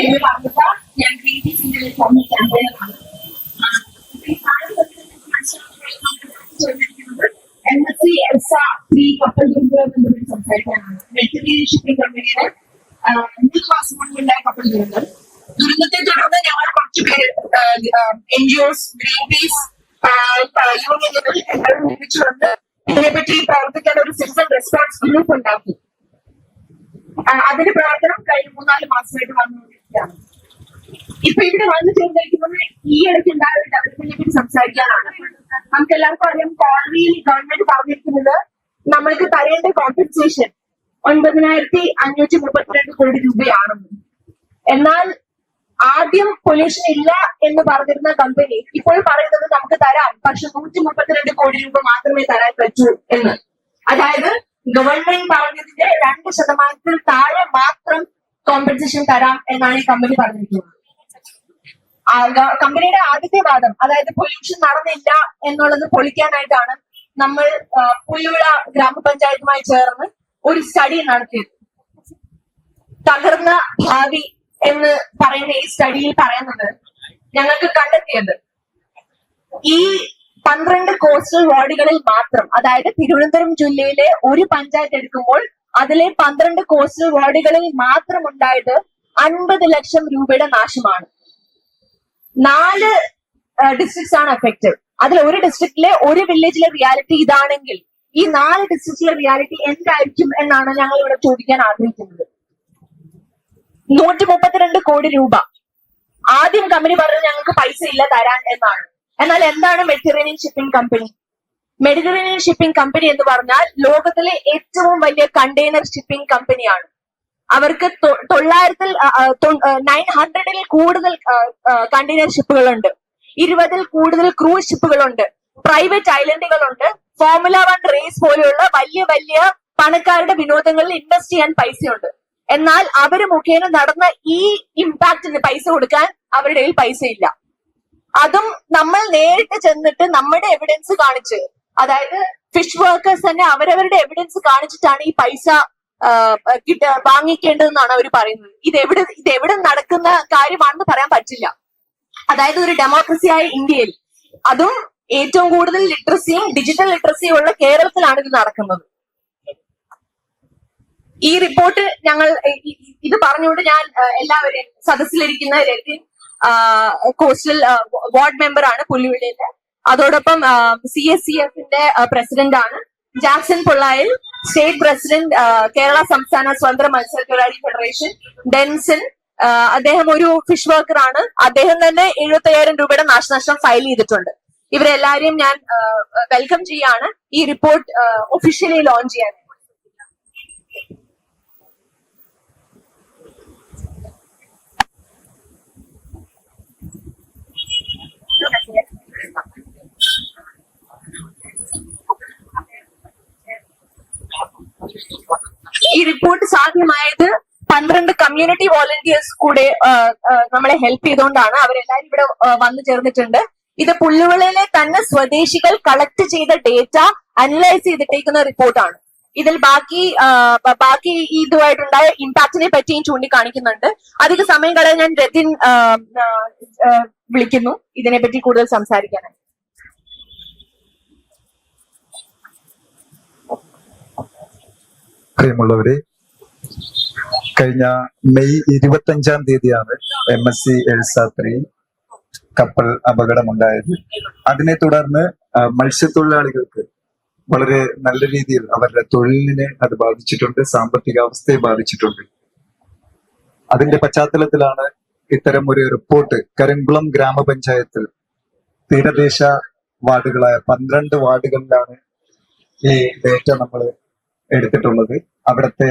എന്ന് പറഞ്ഞിട്ട് ഞാൻ ഗ്രീൻപീസിന്റെ ഒരു ഫോമിൽ ക്യാമ്പയിനാണ് M S C Elsa three കപ്പൽ ദുരന്തം സംസാരിക്കാനാണ്. വെറ്ററിനറി ഷിപ്പിംഗ് കമ്പനിയുടെ മൂന്ന് മാസം മുൻപുണ്ടായ കപ്പൽ ദുരന്തം. ദുരന്തത്തെ തുടർന്ന് ഞങ്ങൾ കുറച്ച് പേര് എൻ ജി ഒസ് ഗ്രീൻപീസ് യൂണിയനുകൾ എല്ലാവരും ഒരുമിച്ചുകൊണ്ട് ഇതിനെപ്പറ്റി പ്രവർത്തിക്കാൻ ഒരു സിറ്റിസൺ റെസ്പോൺസ് ഗ്രൂപ്പ് ഉണ്ടാക്കി. അതിന്റെ പ്രവർത്തനം കഴിഞ്ഞ മൂന്നാൽ മാസമായിട്ട് വന്നുകൊണ്ടിരിക്കുകയാണ് ഇപ്പൊ ഇവിടെ വന്നു ചേർന്നിരിക്കുന്നത് ഈ ഇടയ്ക്ക് ഉണ്ടായ ഒരു ഡെവലപ്മെന്റിനെ പറ്റി സംസാരിക്കാനാണ്. നമുക്ക് എല്ലാവർക്കും അറിയാം കോളനിയിൽ ഗവൺമെന്റ് പറഞ്ഞിരിക്കുന്നത് നമ്മൾക്ക് തരേണ്ട കോമ്പൻസേഷൻ ഒൻപതിനായിരത്തി അഞ്ഞൂറ്റി മുപ്പത്തിരണ്ട് കോടി രൂപയാണെന്ന് എന്നാൽ ആദ്യം പൊല്യൂഷൻ ഇല്ല എന്ന് പറഞ്ഞിരുന്ന കമ്പനി ഇപ്പോൾ പറയുന്നത് നമുക്ക് തരാം പക്ഷെ നൂറ്റി മുപ്പത്തിരണ്ട് കോടി രൂപ മാത്രമേ തരാൻ പറ്റൂ എന്ന്. അതായത് ഗവൺമെന്റ് പറഞ്ഞതിന്റെ രണ്ട് ശതമാനത്തിൽ താഴെ മാത്രം കോമ്പൻസേഷൻ തരാം എന്നാണ് ഈ കമ്പനി പറഞ്ഞിരിക്കുന്നത്. കമ്പനിയുടെ ആദ്യത്തെ വാദം അതായത് പൊല്യൂഷൻ നടന്നില്ല എന്നുള്ളത് പൊളിക്കാനായിട്ടാണ് നമ്മൾ പുല്ലുവിള ഗ്രാമപഞ്ചായത്തുമായി ചേർന്ന് ഒരു സ്റ്റഡി നടത്തിയത്. തകർന്ന ഭാവി എന്ന് പറയുന്ന ഈ സ്റ്റഡിയിൽ പറയുന്നത് ഞങ്ങൾക്ക് കണ്ടെത്തിയത്. ഈ പന്ത്രണ്ട് കോസ്റ്റൽ വാർഡുകളിൽ മാത്രം അതായത് തിരുവനന്തപുരം ജില്ലയിലെ ഒരു പഞ്ചായത്ത് എടുക്കുമ്പോൾ അതിലെ പന്ത്രണ്ട് കോസ്റ്റൽ വാർഡുകളിൽ മാത്രം ഉണ്ടായത് അൻപത് ലക്ഷം രൂപയുടെ നാശമാണ്. നാല് ഡിസ്ട്രിക്ട്സ് ആണ് അഫക്റ്റഡ് അതിൽ ഒരു ഡിസ്ട്രിക്റ്റിലെ ഒരു വില്ലേജിലെ റിയാലിറ്റി ഇതാണെങ്കിൽ ഈ നാല് ഡിസ്ട്രിക്റ്റിലെ റിയാലിറ്റി എന്തായിരിക്കും എന്നാണ് ഞങ്ങൾ ഇവിടെ ചോദിക്കാൻ ആഗ്രഹിക്കുന്നത്. നൂറ്റി മുപ്പത്തിരണ്ട് കോടി രൂപ. ആദ്യം കമ്പനി പറഞ്ഞു ഞങ്ങൾക്ക് പൈസ ഇല്ല തരാൻ എന്നാണ്. എന്നാൽ എന്താണ് Mediterranean shipping company Mediterranean shipping company എന്ന് പറഞ്ഞാൽ ലോകത്തിലെ ഏറ്റവും വലിയ കണ്ടെയ്നർ ഷിപ്പിംഗ് കമ്പനിയാണ് അവർക്ക് തൊള്ളായിരത്തിൽ നയൻ ഹൺഡ്രഡിൽ കൂടുതൽ കണ്ടെയ്നർ ഷിപ്പുകളുണ്ട് ഇരുപതിൽ കൂടുതൽ ക്രൂസ് ഷിപ്പുകളുണ്ട് പ്രൈവറ്റ് ഐലൻഡുകളുണ്ട് ഫോർമുല വൺ റേസ് പോലെയുള്ള വലിയ വലിയ പണക്കാരുടെ വിനോദങ്ങളിൽ ഇൻവെസ്റ്റ് ചെയ്യാൻ പൈസയുണ്ട്. എന്നാൽ അവർ മുഖേന നടന്ന ഈ ഇമ്പാക്റ്റിന് പൈസ കൊടുക്കാൻ അവരുടെ കയ്യിൽ പൈസ ഇല്ല അതും നമ്മൾ നേരിട്ട് ചെന്നിട്ട് നമ്മുടെ എവിഡൻസ് കാണിച്ച് അതായത് ഫിഷ് വർക്കേഴ്സ് തന്നെ അവരവരുടെ എവിഡൻസ് കാണിച്ചിട്ടാണ് ഈ പൈസ കിട്ട വാങ്ങിക്കേണ്ടതെന്നാണ് അവർ പറയുന്നത്. ഇത് എവിടെ ഇത് എവിടെ നടക്കുന്ന കാര്യമാണെന്ന് പറയാൻ പറ്റില്ല. അതായത് ഒരു ഡെമോക്രസി ആയ ഇന്ത്യയിൽ അതും ഏറ്റവും കൂടുതൽ ലിറ്ററസിയും ഡിജിറ്റൽ ലിറ്ററസിയും ഉള്ള കേരളത്തിലാണ് ഇത് നടക്കുന്നത്. ഈ റിപ്പോർട്ട് ഞങ്ങൾ ഇത് പറഞ്ഞുകൊണ്ട് ഞാൻ എല്ലാവരെയും സദസ്സിലിരിക്കുന്ന രത്തിൻ കോസ്റ്റൽ വാർഡ് മെമ്പറാണ് പുല്ലുവിളിയിലെ അതോടൊപ്പം സി എസ് സി എഫിന്റെ പ്രസിഡന്റ് ആണ് Jackson Pollayil state president Kerala സംസ്ഥാന സ്വതന്ത്ര മത്സ്യത്തൊഴിലാളി ഫെഡറേഷൻ ഡെൻസൺ. അദ്ദേഹം ഒരു ഫിഷ് വർക്കർ ആണ്. അദ്ദേഹം തന്നെ എഴുപത്തി അയ്യായിരം രൂപയുടെ നാശനഷ്ടം ഫയൽ ചെയ്തിട്ടുണ്ട്. ഇവരെല്ലാരെയും ഞാൻ വെൽക്കം ചെയ്യാണ്. ഈ റിപ്പോർട്ട് ഒഫീഷ്യലി ലോഞ്ച് ചെയ്യാൻ. ഈ റിപ്പോർട്ട് സാധ്യമായത് പന്ത്രണ്ട് കമ്മ്യൂണിറ്റി വോളണ്ടിയേഴ്സ് കൂടെ നമ്മളെ ഹെൽപ്പ് ചെയ്തുകൊണ്ടാണ് അവരെല്ലാരും ഇവിടെ വന്നു ചേർന്നിട്ടുണ്ട്. ഇത് പുല്ലുവിളയിലെ തന്നെ സ്വദേശികൾ കളക്ട് ചെയ്ത ഡേറ്റ അനലൈസ് ചെയ്തിട്ടേക്കുന്ന റിപ്പോർട്ടാണ് ഇതിൽ ബാക്കി ബാക്കി ഇതുമായിട്ടുണ്ടായ ഇമ്പാക്റ്റിനെ പറ്റിയും ചൂണ്ടിക്കാണിക്കുന്നുണ്ട്. അധിക സമയം കളയാൻ ഞാൻ രതിൻ വിളിക്കുന്നു. ഇതിനെപ്പറ്റി കൂടുതൽ സംസാരിക്കാനായി പ്രിയമുള്ളവരെ കഴിഞ്ഞ മെയ് ഇരുപത്തഞ്ചാം തീയതിയാണ് എം എസ് സി എഴുസാത്രി കപ്പൽ അപകടമുണ്ടായത്. അതിനെ തുടർന്ന് മത്സ്യത്തൊഴിലാളികൾക്ക് വളരെ നല്ല രീതിയിൽ അവരുടെ തൊഴിലിനെ അത് ബാധിച്ചിട്ടുണ്ട് സാമ്പത്തിക അവസ്ഥയെ ബാധിച്ചിട്ടുണ്ട്. അതിന്റെ പശ്ചാത്തലത്തിലാണ് ഇത്തരം ഒരു റിപ്പോർട്ട് കരിങ്കുളം ഗ്രാമപഞ്ചായത്തിൽ തീരദേശ വാർഡുകളായ പന്ത്രണ്ട് വാർഡുകളിലാണ് ഈ ഡേറ്റ നമ്മൾ എടുത്തിട്ടുള്ളത്. അവിടുത്തെ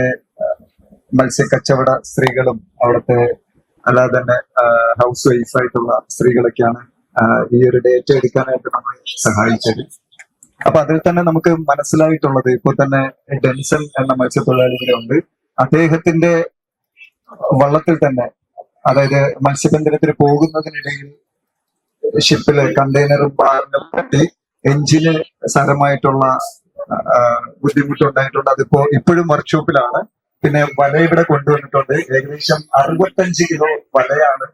മത്സ്യക്കച്ചവട സ്ത്രീകളും അവിടുത്തെ അല്ലാതെ തന്നെ ഹൗസ് വൈഫ് ആയിട്ടുള്ള സ്ത്രീകളൊക്കെയാണ് ഈ ഒരു ഡേറ്റ എടുക്കാനായിട്ട് നമ്മളെ സഹായിച്ചത്. അപ്പൊ അതിൽ തന്നെ നമുക്ക് മനസ്സിലായിട്ടുള്ളത് ഇപ്പോൾ തന്നെ ഡെൻസൺ എന്ന മത്സ്യത്തൊഴിലാളി ഉണ്ട്. അദ്ദേഹത്തിന്റെ വള്ളത്തിൽ തന്നെ അതായത് മത്സ്യബന്ധനത്തിന് പോകുന്നതിനിടയിൽ ഷിപ്പിൽ കണ്ടെയ്നറും ബാറിനും പറ്റി എഞ്ചിന് സാരമായിട്ടുള്ള ബുദ്ധിമുട്ടുണ്ടായിട്ടുണ്ട്. അതിപ്പോ ഇപ്പോഴും വർക്ക്ഷോപ്പിലാണ് പിന്നെ വല ഇവിടെ കൊണ്ടുവന്നിട്ടുണ്ട്. ഏകദേശം അറുപത്തഞ്ച് കിലോ വലയാണ്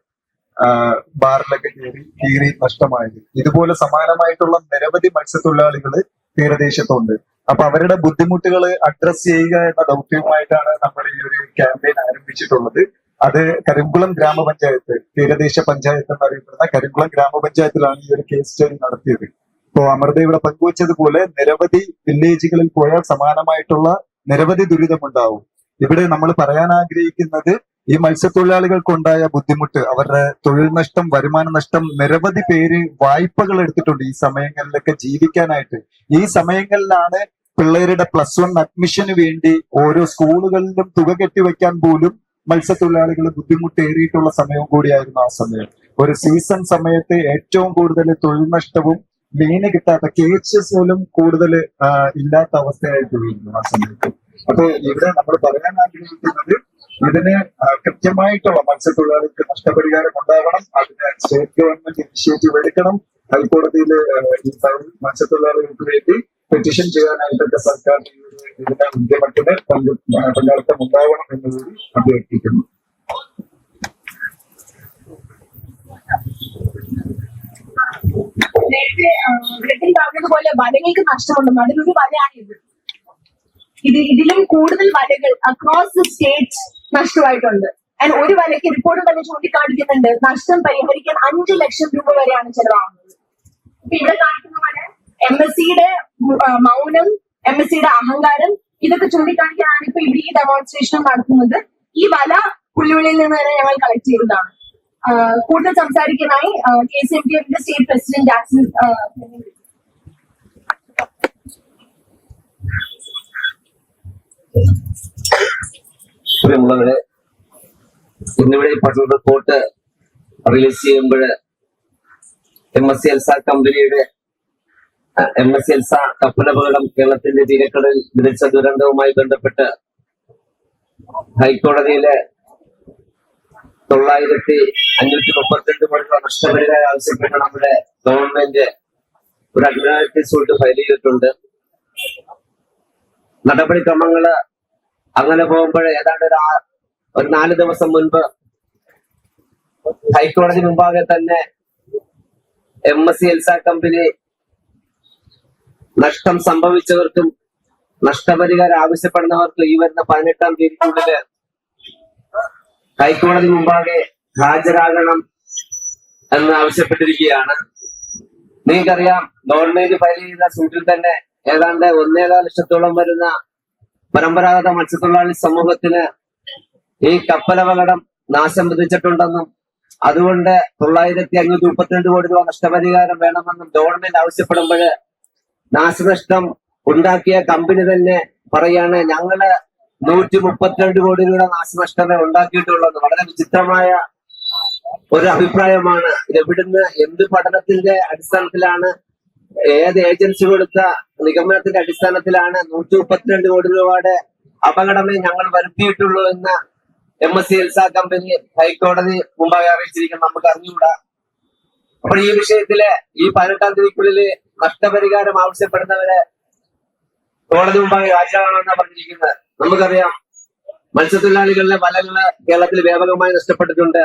ബാറിലൊക്കെ കയറി കീറി നഷ്ടമായത്. ഇതുപോലെ സമാനമായിട്ടുള്ള നിരവധി മത്സ്യത്തൊഴിലാളികൾ തീരദേശത്തുണ്ട്. അപ്പൊ അവരുടെ ബുദ്ധിമുട്ടുകൾ അഡ്രസ് ചെയ്യുക എന്ന ദൗത്യവുമായിട്ടാണ് നമ്മൾ ഈ ഒരു ക്യാമ്പയിൻ ആരംഭിച്ചിട്ടുള്ളത്. അത് കരിങ്കുളം ഗ്രാമപഞ്ചായത്ത് തീരദേശ പഞ്ചായത്ത് എന്നറിയപ്പെടുന്ന കരിങ്കുളം ഗ്രാമപഞ്ചായത്തിലാണ് ഈ ഒരു കേസ് സ്റ്റഡി നടത്തിയത്. ഇപ്പോ അമൃത ഇവിടെ പങ്കുവച്ചതുപോലെ നിരവധി വില്ലേജുകളിൽ പോയാൽ സമാനമായിട്ടുള്ള നിരവധി ദുരിതമുണ്ടാവും. ഇവിടെ നമ്മൾ പറയാൻ ആഗ്രഹിക്കുന്നത് ഈ മത്സ്യത്തൊഴിലാളികൾക്കുണ്ടായ ബുദ്ധിമുട്ട് അവരുടെ തൊഴിൽ നഷ്ടം വരുമാന നഷ്ടം നിരവധി പേര് വായ്പകൾ എടുത്തിട്ടുണ്ട് ഈ സമയങ്ങളിലൊക്കെ ജീവിക്കാനായിട്ട്. ഈ സമയങ്ങളിലാണ് പിള്ളേരുടെ പ്ലസ് വൺ അഡ്മിഷന് വേണ്ടി ഓരോ സ്കൂളുകളിലും തുക കെട്ടിവെക്കാൻ പോലും മത്സ്യത്തൊഴിലാളികൾ ബുദ്ധിമുട്ടേറിയിട്ടുള്ള സമയവും കൂടിയായിരുന്നു ആ സമയം. ഒരു സീസൺ സമയത്ത് ഏറ്റവും കൂടുതൽ തൊഴിൽ നഷ്ടവും മീന് കിട്ടാത്ത കേച്ചസ് പോലും കൂടുതൽ ഇല്ലാത്ത അവസ്ഥയായിട്ടുള്ളൂ ആ സമയത്ത്. അപ്പൊ ഇവിടെ നമ്മൾ പറയാൻ ആഗ്രഹിക്കുന്നത് ഇതിന് കൃത്യമായിട്ടുള്ള മത്സ്യത്തൊഴിലാളികൾക്ക് നഷ്ടപരിഹാരം ഉണ്ടാകണം. അതിന് സ്റ്റേറ്റ് ഗവൺമെന്റ് ഇനിഷ്യേറ്റീവ് എടുക്കണം. ഹൈക്കോടതിയിൽ മത്സ്യത്തൊഴിലാളികൾക്ക് വേണ്ടി പെറ്റീഷൻ ചെയ്യാനായിട്ടൊക്കെ സർക്കാർ ഇതിന്റെ ഉദ്യമത്തിന് പങ്ക് പങ്കാളിത്തം ഉണ്ടാവണം എന്നുകൂടി അഭ്യർത്ഥിക്കുന്നു. നേരത്തെ ബ്രിട്ടൻ പറഞ്ഞതുപോലെ വലകൾക്ക് നഷ്ടമുണ്ടെന്ന് അതിലൊരു വലയാണ് ഇത് ഇത് ഇതിലും കൂടുതൽ വലകൾ അക്രോസ് ദ സ്റ്റേറ്റ് നഷ്ടമായിട്ടുണ്ട്. ആൻഡ് ഒരു വലയ്ക്ക് റിപ്പോർട്ട് തന്നെ ചൂണ്ടിക്കാണിക്കുന്നുണ്ട്. നഷ്ടം പരിഹരിക്കാൻ അഞ്ചു ലക്ഷം രൂപ വരെയാണ് ചെലവാകുന്നത്. ഇപ്പൊ ഇവിടെ കാണിക്കുന്ന പോലെ എം എസ് സിയുടെ മൗനം എം എസ് സിയുടെ അഹങ്കാരം ഇതൊക്കെ ചൂണ്ടിക്കാണിക്കാനാണ് ഇപ്പൊ ഇവിടെ ഈ ഡെമോൺസ്ട്രേഷൻ നടത്തുന്നത്. ഈ വല പുള്ളിവിളിയിൽ നിന്ന് തന്നെ ഞങ്ങൾ കളക്ട് ചെയ്തതാണ്. കൂടുതൽ സംസാരിക്കാനായി കെ സി എം പി എഫിന്റെ സ്റ്റേറ്റ് പ്രസിഡന്റ് ജാക്സൺ പ്രിയമുള്ളവരെ ഇന്നിവിടെ പഠന റിപ്പോർട്ട് റിലീസ് ചെയ്യുമ്പോൾ എം എസ് സി എൽസ കമ്പനിയുടെ എം എസ് സി എൽസ കപ്പലപകടം കേരളത്തിന്റെ തീരക്കടലിൽ വിധിച്ച ദുരന്തവുമായി ബന്ധപ്പെട്ട് ഹൈക്കോടതിയിലെ തൊള്ളായിരത്തി അഞ്ഞൂറ്റി മുപ്പത്തിരണ്ട് കോടി രൂപ നഷ്ടപരിഹാരം ആവശ്യപ്പെട്ട് നമ്മുടെ ഗവൺമെന്റ് ഒരു അഡ്മിനാലിറ്റി സൂട്ട് ഫയൽ ചെയ്തിട്ടുണ്ട്. നടപടിക്രമങ്ങൾ അങ്ങനെ പോകുമ്പോൾ ഏതാണ്ട് ഒരു ഒരു നാല് ദിവസം മുൻപ് ഹൈക്കോടതി മുമ്പാകെ തന്നെ M S C Elsa company നഷ്ടം സംഭവിച്ചവർക്കും നഷ്ടപരിഹാരം ആവശ്യപ്പെടുന്നവർക്കും ഈ വരുന്ന പതിനെട്ടാം തീയതിക്കുള്ളിൽ ഹൈക്കോടതി മുമ്പാകെ ഹാജരാകണം എന്ന് ആവശ്യപ്പെട്ടിരിക്കുകയാണ്. നിങ്ങൾക്കറിയാം ഗവൺമെന്റ് ഫയൽ ചെയ്ത സൂട്ടിൽ തന്നെ ഏതാണ്ട് ഒന്നേകാൽ ലക്ഷത്തോളം വരുന്ന പരമ്പരാഗത മത്സ്യത്തൊഴിലാളി സമൂഹത്തിന് ഈ കപ്പലപകടം നാശം വിധിച്ചിട്ടുണ്ടെന്നും അതുകൊണ്ട് തൊള്ളായിരത്തി അഞ്ഞൂറ്റി മുപ്പത്തിരണ്ട് കോടി രൂപ നഷ്ടപരിഹാരം വേണമെന്നും ഗവൺമെന്റ് ആവശ്യപ്പെടുമ്പോൾ നാശനഷ്ടം ഉണ്ടാക്കിയ കമ്പനി തന്നെ പറയാണ് ഞങ്ങൾ നൂറ്റി മുപ്പത്തിരണ്ട് കോടി രൂപ നാശനഷ്ടമേ ഉണ്ടാക്കിയിട്ടുള്ളത് വളരെ വിചിത്രമായ ഒരു അഭിപ്രായമാണ്. എവിടുന്ന് എന്ത് പഠനത്തിന്റെ അടിസ്ഥാനത്തിലാണ് ഏത് ഏജൻസി കൊടുത്ത നിഗമനത്തിന്റെ അടിസ്ഥാനത്തിലാണ് നൂറ്റി മുപ്പത്തിരണ്ട് കോടി രൂപയുടെ അപകടമേ ഞങ്ങൾ വരുത്തിയിട്ടുള്ളൂ എന്ന് M S C Elsa company ഹൈക്കോടതി മുമ്പാകെ അറിയിച്ചിരിക്കുന്നത് നമുക്ക് അറിഞ്ഞുകൂടാ. അപ്പോൾ ഈ വിഷയത്തിൽ ഈ പതിനെട്ടാം തീയതിക്കുള്ളിൽ നഷ്ടപരിഹാരം ആവശ്യപ്പെടുന്നവരെ കോടതി മുമ്പാകെ ഹാജരാകണമെന്നാണ് പറഞ്ഞിരിക്കുന്നത്. നമുക്കറിയാം മത്സ്യത്തൊഴിലാളികളുടെ വലകൾ കേരളത്തിൽ വ്യാപകമായി നഷ്ടപ്പെട്ടിട്ടുണ്ട്.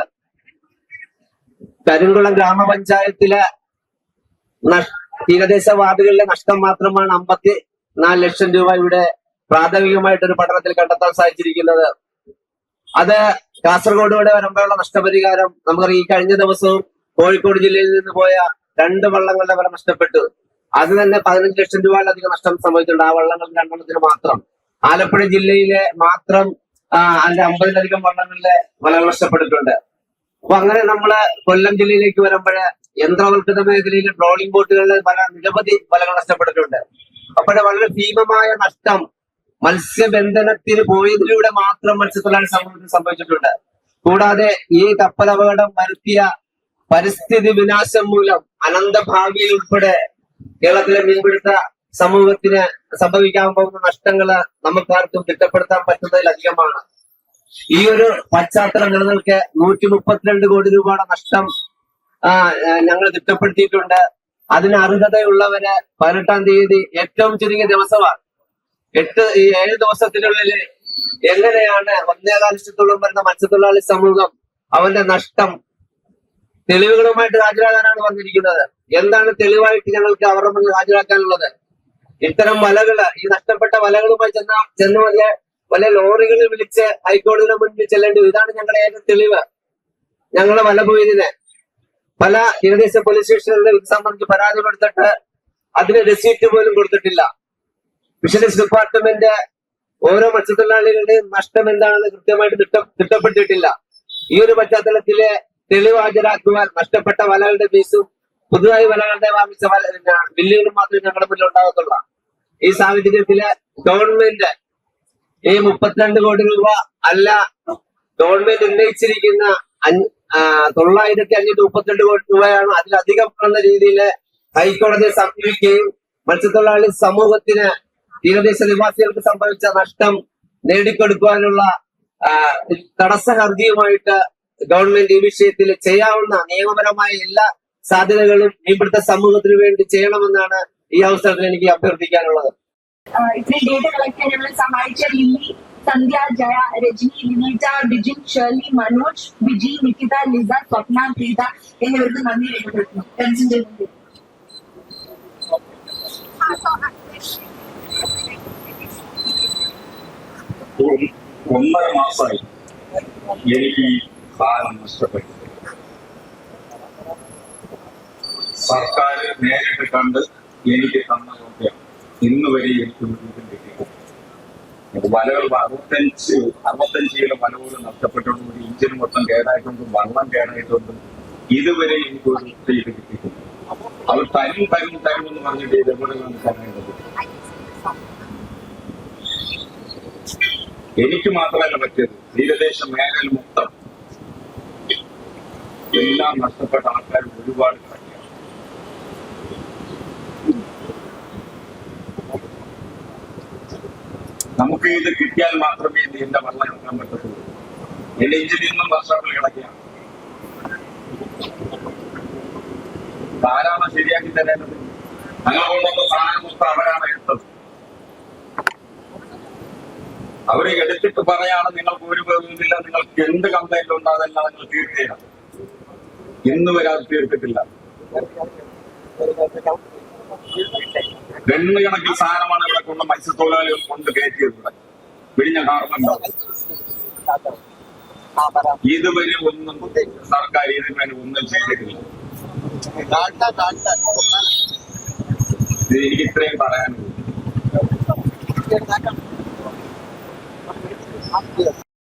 കരിങ്കുളം ഗ്രാമപഞ്ചായത്തിലെ തീരദേശ വാർഡുകളിലെ നഷ്ടം മാത്രമാണ് അമ്പത്തി നാല് ലക്ഷം രൂപ ഇവിടെ പ്രാഥമികമായിട്ടൊരു പഠനത്തിൽ കണ്ടെത്താൻ സാധിച്ചിരിക്കുന്നത്. അത് കാസർഗോഡ് വരെ വരുമ്പോഴുള്ള നഷ്ടപരിഹാരം നമുക്കറിയാം ഈ കഴിഞ്ഞ ദിവസവും കോഴിക്കോട് ജില്ലയിൽ നിന്ന് പോയ രണ്ട് വള്ളങ്ങളുടെ വില നഷ്ടപ്പെട്ടു. അത് തന്നെ പതിനഞ്ച് ലക്ഷം രൂപയിലധികം നഷ്ടം സംഭവിച്ചിട്ടുണ്ട്. ആ വള്ളങ്ങൾ രണ്ടെണ്ണത്തിന് മാത്രം. ആലപ്പുഴ ജില്ലയിലെ മാത്രം അതിന്റെ അമ്പതിലധികം വള്ളങ്ങളിലെ വിലകൾ നഷ്ടപ്പെട്ടിട്ടുണ്ട് അപ്പൊ അങ്ങനെ നമ്മൾ കൊല്ലം ജില്ലയിലേക്ക് വരുമ്പോഴ് യന്ത്രവൽകൃത മേഖലയിൽ ട്രോളിംഗ് ബോട്ടുകളിൽ പല നിരവധി വലകൾ നഷ്ടപ്പെട്ടിട്ടുണ്ട് അപ്പോഴെ വളരെ ഭീമമായ നഷ്ടം മത്സ്യബന്ധനത്തിന് പോയതിലൂടെ മാത്രം മത്സ്യത്തൊഴിലാളി സംഭവിച്ചിട്ടുണ്ട്. കൂടാതെ ഈ കപ്പൽ അപകടം വരുത്തിയ പരിസ്ഥിതി വിനാശം മൂലം അനന്തഭാവിയിൽ ഉൾപ്പെടെ കേരളത്തിലെ മീൻപിടുത്ത സമൂഹത്തിന് സംഭവിക്കാൻ പോകുന്ന നഷ്ടങ്ങൾ നമുക്കാർക്കും തിട്ടപ്പെടുത്താൻ പറ്റുന്നതിലധികമാണ്. ഈ ഒരു പശ്ചാത്തലം നിലനിൽക്കെ നൂറ്റി മുപ്പത്തിരണ്ട് കോടി രൂപയുടെ നഷ്ടം ഞങ്ങൾ തിട്ടപ്പെടുത്തിയിട്ടുണ്ട്. അതിന് അർഹതയുള്ളവര് പതിനെട്ടാം തീയതി ഏറ്റവും ചുരുങ്ങിയ ദിവസമാണ്. എട്ട് ഈ ഏഴ് ദിവസത്തിനുള്ളിൽ എങ്ങനെയാണ് ഒന്നേകാൽ ലക്ഷത്തോളം വരുന്ന മത്സ്യത്തൊഴിലാളി സമൂഹം അവന്റെ നഷ്ടം തെളിവുകളുമായിട്ട് ഹാജരാകാനാണ് വന്നിരിക്കുന്നത്? എന്താണ് തെളിവായിട്ട് ഞങ്ങൾക്ക് അവരുടെ മുന്നിൽ ഹാജരാക്കാനുള്ളത്? ഇത്തരം വലകൾ ഈ നഷ്ടപ്പെട്ട വലകളുമായി ചെന്ന ചെന്ന് വലിയ വലിയ ലോറികളിൽ വിളിച്ച് ഹൈക്കോടതിയുടെ മുന്നിൽ ചെല്ലേണ്ടി ഇതാണ് ഞങ്ങളുടെ ഏക തെളിവ്. ഞങ്ങളെ വല പോയതിന്. പല തീരദേശ പോലീസ് സ്റ്റേഷനുകളിൽ ഇത് സംബന്ധിച്ച് പരാതി കൊടുത്തിട്ട് അതിന് റെസീപ്റ്റ് പോലും കൊടുത്തിട്ടില്ല. ഫിഷറീസ് ഡിപ്പാർട്ട്മെന്റ് ഓരോ മത്സ്യത്തൊഴിലാളികളുടെയും നഷ്ടം എന്താണെന്ന് കൃത്യമായിട്ട് തിട്ട തിട്ടപ്പെട്ടിട്ടില്ല. ഈ ഒരു പശ്ചാത്തലത്തിൽ തെളിവ് ഹാജരാക്കുവാൻ നഷ്ടപ്പെട്ട വലകളുടെ ഫീസും പുതുതായി വാങ്ങിച്ച വല പിന്നെ മാത്രമേ ഞങ്ങളുടെ മുന്നിൽ ഉണ്ടാകത്തുള്ളൂ. ഈ സാഹചര്യത്തിൽ ഗവൺമെന്റ് ഈ മുപ്പത്തിരണ്ട് കോടി രൂപ അല്ല ഗവൺമെന്റ് ഉന്നയിച്ചിരിക്കുന്ന തൊള്ളായിരത്തി അഞ്ഞൂറ്റി മുപ്പത്തിരണ്ട് കോടി രൂപയാണ് അതിലധികം എന്ന രീതിയിൽ ഹൈക്കോടതിയെ സമീപിക്കുകയും മത്സ്യത്തൊഴിലാളി സമൂഹത്തിന് തീരദേശ നിവാസികൾക്ക് സംഭവിച്ച നഷ്ടം നേടിക്കൊടുക്കുവാനുള്ള തടസ്സ ഹർജിയുമായിട്ട് ഗവൺമെന്റ് ഈ വിഷയത്തിൽ ചെയ്യാവുന്ന നിയമപരമായ എല്ലാ സാധ്യതകളും ഇവിടുത്തെ സമൂഹത്തിന് വേണ്ടി ചെയ്യണമെന്നാണ് ഈ അവസരത്തിൽ എനിക്ക് അഭ്യർത്ഥിക്കാനുള്ളത്. ഇത്രയും ഡേറ്റ കളക്ട് ചെയ്യാൻ ഞങ്ങളെ സഹായിച്ച Lily Sandhya Jaya Rajani Linitta Bijin Shirley Manoj Biji Nikitha Lisa Swapna Preetha എന്നിവർക്ക് നന്ദി രേഖപ്പെടുത്തുന്നു. ഒരു ഒന്നര മാസമായി എനിക്ക് സ്ഥാനം നഷ്ടപ്പെട്ടു. സർക്കാർ നേരിട്ട് കണ്ട് എനിക്ക് തന്ന നോക്കിയ ഇന്ന് വരെ എനിക്ക് കിട്ടിയില്ല വലകൾ അറുപത്തഞ്ച് അറുപത്തഞ്ച് കിലോ വല പോലും ഒരു ഇഞ്ചിന് മൊത്തം കേടായിട്ടുണ്ട് വള്ളം കേടായിട്ടുണ്ട് ഇതുവരെ എനിക്ക് ഒരു ഇത് കിട്ടിയിട്ടുണ്ട് അവർ തരും തരും തരും എന്ന് പറഞ്ഞിട്ട് ഇതേപോലെ തരേണ്ടത് എനിക്ക് മാത്രമല്ല പറ്റിയത്. തീരദേശ മേഖല മൊത്തം എല്ലാം നഷ്ടപ്പെട്ട ആൾക്കാർ ഒരുപാട് നമുക്ക് ഇത് കിട്ടിയാൽ മാത്രമേ ഇത് എന്റെ വെള്ളം എടുക്കാൻ പറ്റത്തുള്ളൂ. എന്റെ എഞ്ചിൻ ഇന്നും വർഷത്തിൽ കിടക്കുകയാണ് ആരാണ് ശരിയാക്കി തരേണ്ടത് ഞങ്ങൾ കൊണ്ടുവന്ന സാധനം മൊത്തം അവരാണ് എടുത്തത്. അവരെ എടുത്തിട്ട് പറയാണ് നിങ്ങൾക്ക് ഒരു ബന്ധമില്ല നിങ്ങൾക്ക് എന്ത് കംപ്ലൈന്റ് ഉണ്ടോ അതെല്ലാം നിങ്ങൾ തീർച്ചയാണ് ഇന്നുവരെ അത് തീർത്തിട്ടില്ല. രണ്ട് കണക്കിൽ സാധനമാണ് ഇവിടെ കൊണ്ട് മത്സ്യത്തൊഴിലാളികൾ കൊണ്ട് കയറ്റിയത് ഇവിടെ വിഴിഞ്ഞ കാരണം ഇതുവരെ ഒന്നും സർക്കാർ ഇതുവരെ ഒന്നും ചെയ്തിട്ടില്ല. എനിക്ക് ഇത്രയും പറയാനുള്ളൂ.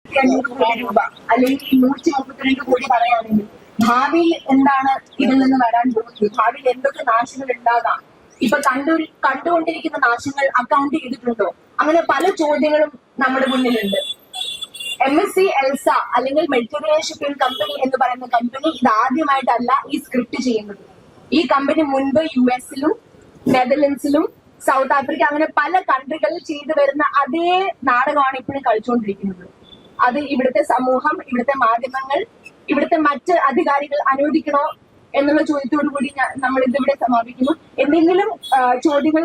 അഞ്ഞൂറ് കോടി ഭാവിയിൽ എന്താണ് ഇതിൽ നിന്ന് വരാൻ പോകുന്നത്? ഭാവിയിൽ എന്തൊക്കെ നാശങ്ങൾ ഉണ്ടാകാം? ഇപ്പൊ കണ്ടു കണ്ടുകൊണ്ടിരിക്കുന്ന നാശങ്ങൾ അക്കൗണ്ട് ചെയ്തിട്ടുണ്ടോ? അങ്ങനെ പല ചോദ്യങ്ങളും നമ്മുടെ മുന്നിലുണ്ട്. എം എസ് സി എൽസ അല്ലെങ്കിൽ മെഡിറ്ററേനിയൻ കമ്പനി എന്ന് പറയുന്ന കമ്പനി ഇത് ആദ്യമായിട്ടല്ല ഈ സ്ക്രിപ്റ്റ് ചെയ്യുന്നത്. ഈ കമ്പനി മുൻപ് യു എസിലും നെതർലൻഡ്സിലും സൗത്ത് ആഫ്രിക്ക അങ്ങനെ പല കൺട്രികളിൽ ചെയ്തു വരുന്ന അതേ നാടകമാണ് ഇപ്പോഴും കളിച്ചുകൊണ്ടിരിക്കുന്നത്. അത് ഇവിടുത്തെ സമൂഹം ഇവിടുത്തെ മാധ്യമങ്ങൾ ഇവിടുത്തെ മറ്റ് അധികാരികൾ അനുവദിക്കണോ എന്നുള്ള ചോദ്യത്തോടു കൂടി നമ്മൾ ഇതിവിടെ സമാപിക്കുന്നു. എന്തെങ്കിലും ചോദ്യങ്ങൾ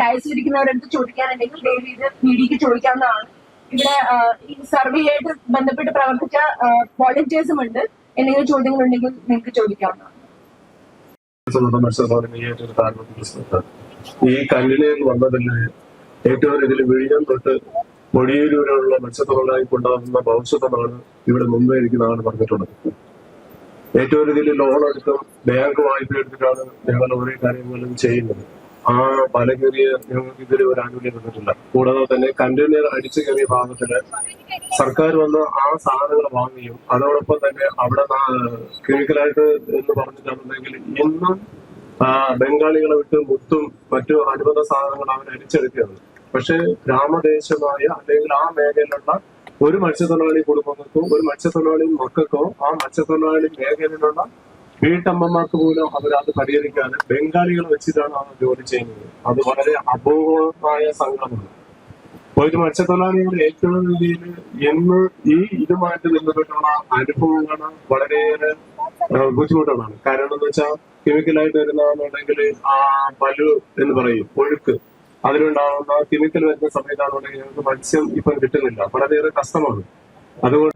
ഡയസിലിരിക്കുന്നവരടുത്ത് ചോദിക്കാനുണ്ടെങ്കിൽ ദയവ് ഇത് മീഡിയക്ക് ചോദിക്കാവുന്നതാണ്. ഇവിടെ ഈ സർവേയായിട്ട് ബന്ധപ്പെട്ട് പ്രവർത്തിച്ച വോളണ്ടിയേഴ്സും ഉണ്ട്. എന്തെങ്കിലും ചോദ്യങ്ങൾ ഉണ്ടെങ്കിൽ നിങ്ങൾക്ക് ചോദിക്കാവുന്നതാണ്. ഈ കല്ലിനയിൽ വന്നതിൽ ഏറ്റവും ഇതിൽ വിഴിഞ്ഞം തൊട്ട് മൊഴിയൂരിലുള്ള മത്സ്യത്തൊഴിലാളിക്കുണ്ടാകുന്ന ഭവിഷ്യത്താണ് ഇവിടെ മുമ്പേ ഇരിക്കുന്നതാണ് പറഞ്ഞിട്ടുള്ളത്. ഏറ്റവും ഇതിൽ ലോൺ എടുത്തും ബാങ്ക് വായ്പ എടുത്തിട്ടാണ് ഞങ്ങൾ ഓരോ കാര്യങ്ങളും ചെയ്യുന്നത്. ആ പല കയറിയ ഞങ്ങൾക്ക് ഇതുവരെ ഒരു ആനുകൂല്യം തന്നിട്ടില്ല. കൂടാതെ തന്നെ കണ്ടെയ്നർ അടിച്ചു കയറിയ ഭാഗത്തിൽ സർക്കാർ വന്ന് ആ സാധനങ്ങൾ വാങ്ങുകയും അതോടൊപ്പം തന്നെ അവിടെ കെമിക്കലായിട്ട് എന്ന് പറഞ്ഞിട്ടുണ്ടെങ്കിൽ ഇന്നും ബംഗാളികളെ വിട്ട് മുത്തും മറ്റു അനുബന്ധ സാധനങ്ങൾ അവർ അടിച്ചെടുക്കുകയാണ്. പക്ഷെ ഗ്രാമദേശമായ അല്ലെങ്കിൽ ആ മേഖലയിലുള്ള ഒരു മത്സ്യത്തൊഴിലാളി കുടുംബങ്ങൾക്കോ ഒരു മത്സ്യത്തൊഴിലാളി മക്കൾക്കോ ആ മത്സ്യത്തൊഴിലാളി മേഖലയിലുള്ള വീട്ടമ്മമാർക്ക് പോലും അവരത് പരിഹരിക്കാൻ ബംഗാളികൾ വെച്ചിട്ടാണ് അവർ ജോലി ചെയ്യുന്നത്. അത് വളരെ അപൂർവമായ സംഘമാണ് ഒരു മത്സ്യത്തൊഴിലാളികൾ ഏറ്റവും രീതിയിൽ എന്ന് ഈ ഇതുമായിട്ട് ബന്ധപ്പെട്ടുള്ള അനുഭവങ്ങൾ വളരെയേറെ ബുദ്ധിമുട്ടുകളാണ്. കാരണം എന്ന് വെച്ചാൽ കെമിക്കലായിട്ട് വരുന്നതാണെന്നുണ്ടെങ്കിൽ ആ പലു എന്ന് പറയും ഒഴുക്ക്. അതിലുണ്ടാകുന്ന കെമിക്കൽ വരുന്ന സമയത്താണെന്നുണ്ടെങ്കിൽ ഞങ്ങൾക്ക് മത്സ്യം ഇപ്പം കിട്ടുന്നില്ല. വളരെയേറെ കഷ്ടമാണ്. അതുകൊണ്ട്